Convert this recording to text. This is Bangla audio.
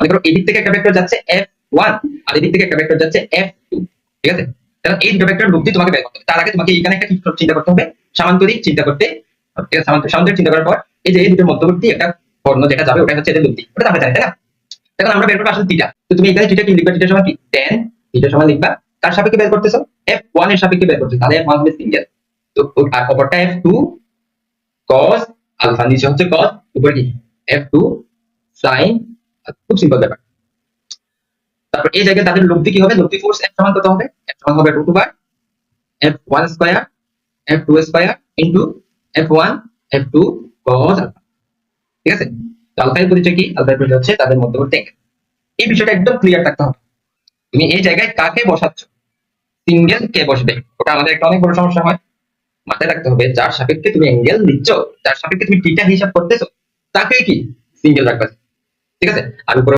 মনে করো এদিক থেকে একটা ভেক্টর যাচ্ছে এফ আর এদিক থেকে একটা ভেক্টর যাচ্ছে এফ ঠিক আছে? তাহলে এই দুটো ভেক্টর লব্ধি তোমাকে বের করতে হবে। তার আগে তোমাকে এখানে একটা চিন্তা করতে হবে। সামান্তরিক চিন্তা করতে ঠিক আছে? সামান্তরিক চিন্তা করার পর এই যে এই দুটোর মধ্যবর্তী একটা বর্ণ যেটা যাবে ওটা হচ্ছে এদের লব্ধি ওটা আমরা জানি তাই না? এখন আমরা বের করব আসলে থিটা তো তুমি এখানে থিটা কি লিখবা থিটা সমান কি? tan থিটা সমান লিখবা। তার সাপেক্ষে বের করতেছো এফ ওয়ানের সাপেক্ষে বের করতেছো। তাহলে এফ ওয়ান হবে সিঙ্গেল তো আর অপরটা এফ টু cos, আলফা নিচে হচ্ছে cos, উপরে কি? এফ টু সাইন খুব সিম্পল ব্যাপার। তারপর এই জায়গায় তাদের লব্ধি কি হবে? লব্ধি ফোর্স এফ সমান কত হবে? এফ সমান হবে F one square F two square F one F two alpha ঠিক আছে? তো আলফার পরিচয় কি? আলফার পরিচয় হচ্ছে তাদের মধ্যবর্তী এই বিষয়টা একদম ক্লিয়ার থাকতে হবে। তুমি এই জায়গায় কাকে বসাচ্ছ? সিঙ্গেল কে বসবে? ওটা আমাদের একটা অনেক বড় সমস্যা হয়। মাথায় রাখতে হবে, যার সাপেক্ষে তুমি অ্যাঙ্গেল নিচ্ছ, যার সাপেক্ষে তুমি টিটা হিসাব করতেছো, তাকে কি? সিঙ্গেল রাখবে। ঠিক আছে আর উপরে